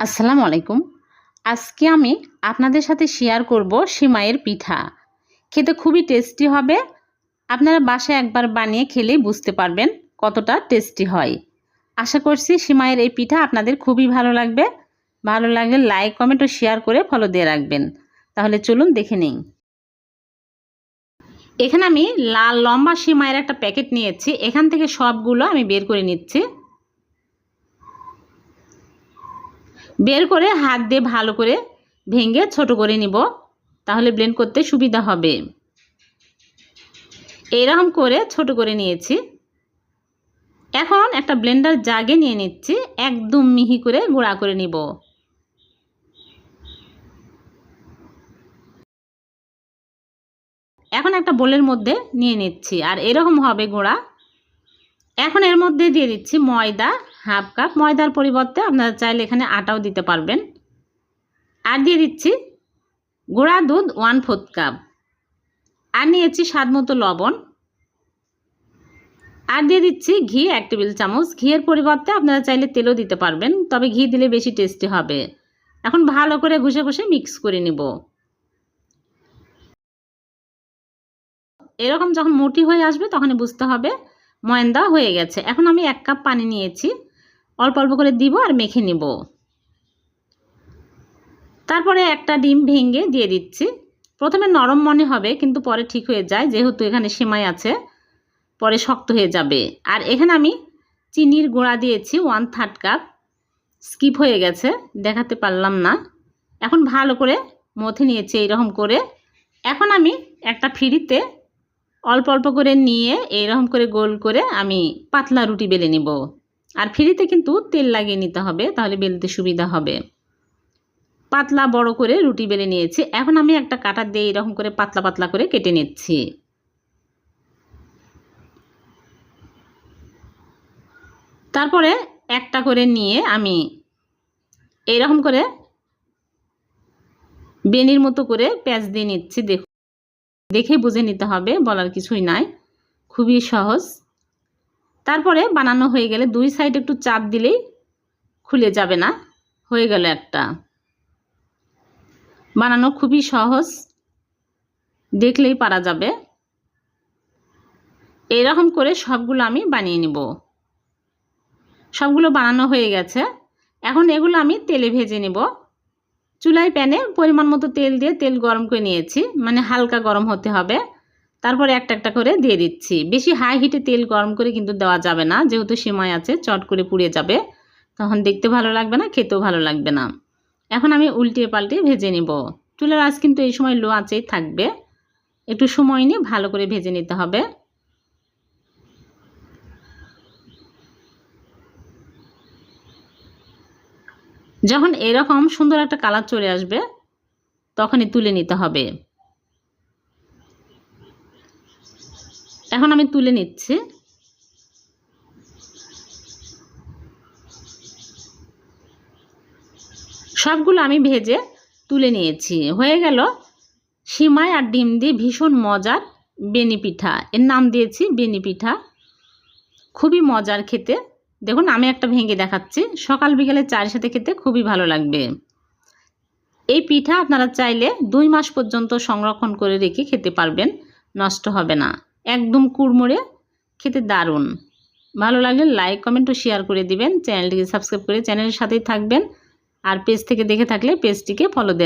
আসসালামু আলাইকুম। আজকে আমি আপনাদের সাথে শেয়ার করব সিমাইয়ের পিঠা। খেতে খুবই টেস্টি হবে। আপনারা বাসায় একবার বানিয়ে খেলেই বুঝতে পারবেন কতটা টেস্টি হয়। আশা করছি সিমাইয়ের এই পিঠা আপনাদের খুবই ভালো লাগবে। ভালো লাগলে লাইক কমেন্ট ও শেয়ার করে ফলো দিয়ে রাখবেন। তাহলে চলুন দেখে নিন এখানে আমি লাল লম্বা সিমাইয়ের একটা প্যাকেট নিয়েছি। এখান থেকে সবগুলো আমি বের করে নিচ্ছি। বের করে হাত দিয়ে ভালো করে ভেঙে ছোট করে নিব, তাহলে ব্লেন্ড করতে সুবিধা হবে। এরকম করে ছোট করে নিয়েছি। এখন একটা ব্লেন্ডার জাগে নিয়ে নিচ্ছি, একদম মিহি করে গুঁড়া করে নিব। এখন একটা বোলের মধ্যে নিয়ে নিচ্ছি, আর এরকম হবে গুঁড়া। এখন এর মধ্যে দিয়ে দিচ্ছি ময়দা হাফ কাপ ময়দার পরিবর্তে আপনারা চাইলে এখানে আটাও দিতে পারবেন। আর দিয়ে দিচ্ছি গুঁড়া দুধ ওয়ান ফোর্থ কাপ। আর নিয়েছি স্বাদ মতো লবণ। আর দিয়ে দিচ্ছি ঘি এক টেবিল চামচ। ঘিয়ের পরিবর্তে আপনারা চাইলে তেলও দিতে পারবেন, তবে ঘি দিলে বেশি টেস্টি হবে। এখন ভালো করে ঘষে ঘষে মিক্স করে নিব। এরকম যখন মোটি হয়ে আসবে তখনই বুঝতে হবে ময়ন্দা হয়ে গেছে। এখন আমি এক কাপ পানি নিয়েছি। অল্প অল্প করে দিব আর মেখে নিব। তারপরে একটা ডিম ভেঙে দিয়ে দিচ্ছি। প্রথমে নরম মনে হবে, কিন্তু পরে ঠিক হয়ে যায়, যেহেতু এখানে সেমাই আছে, পরে শক্ত হয়ে যাবে। আর এখানে আমি চিনির গুঁড়া দিয়েছি ওয়ান থার্ড কাপ স্কিপ হয়ে গেছে, দেখাতে পারলাম না। এখন ভালো করে মথে নিয়েছি এইরকম করে। এখন আমি একটা ফ্রিতে অল্প অল্প করে নিয়ে এইরকম করে গোল করে আমি পাতলা রুটি বেলে নেব। আর ফ্রিতে কিন্তু তেল লাগিয়ে নিতে হবে, তাহলে বেলতে সুবিধা হবে। পাতলা বড় করে রুটি বেলে নিয়েছি। এখন আমি একটা কাটার দিয়ে এরকম করে পাতলা পাতলা করে কেটে নিচ্ছি। তারপরে একটা করে নিয়ে আমি এইরকম করে বেনির মতো করে প্যাঁচ দিয়ে নিচ্ছি। দেখুন দেখে বুঝে নিতে হবে, বলার কিছুই নাই। খুবই সহজ। তারপরে বানানো হয়ে গেলে দুই সাইড একটু চাপ দিলেই খুলে যাবে না। হয়ে গেল একটা। বানানো খুবই সহজ। দেখলেই পারা যাবে। এইরকম করে সবগুলো আমি বানিয়ে নিব। সবগুলো বানানো হয়ে গেছে। এখন এগুলো আমি তেলে ভেজে নেব। চুলায় প্যানে পরিমাণ মতো তেল দিয়ে তেল গরম করে নিয়েছি। মানে হালকা গরম হতে হবে। তারপরে একটা একটা করে দিয়ে দিচ্ছি। বেশি হাই হিটে তেল গরম করে কিন্তু দেওয়া যাবে না। যেহেতু সময় আছে, চট করে পুড়ে যাবে। তখন দেখতে ভালো লাগবে না, খেতেও ভালো লাগবে না। এখন আমি উল্টিয়ে পাল্টিয়ে ভেজে নিব। চুলার আঁচ কিন্তু এই সময় লো আঁচেই থাকবে। একটু সময় নিয়ে ভালো করে ভেজে নিতে হবে। যখন এরকম সুন্দর একটা কালার চলে আসবে, তখনই তুলে নিতে হবে। এখন আমি তুলে নিচ্ছি। সবগুলো আমি ভেজে তুলে নিয়েছি। হয়ে গেল সিমাই আর ডিম দিয়ে ভীষণ মজার বেনি পিঠা। এর নাম দিয়েছি বেনি পিঠা। খুবই মজার খেতে। দেখুন, আমি একটা ভেঙে দেখাচ্ছি। সকাল বিকেলে চায়ের সাথে খেতে খুবই ভালো লাগবে। এই পিঠা আপনারা চাইলে দুই মাস পর্যন্ত সংরক্ষণ করে রেখে খেতে পারবেন। নষ্ট হবে না। একদম কুড়মুড়ে, খেতে দারুণ। ভালো লাগলে লাইক কমেন্ট ও শেয়ার করে দিবেন। চ্যানেলটিকে সাবস্ক্রাইব করে চ্যানেলের সাথেই থাকবেন। আর পেজ থেকে দেখে থাকলে পেজটিকে ফলো দেন।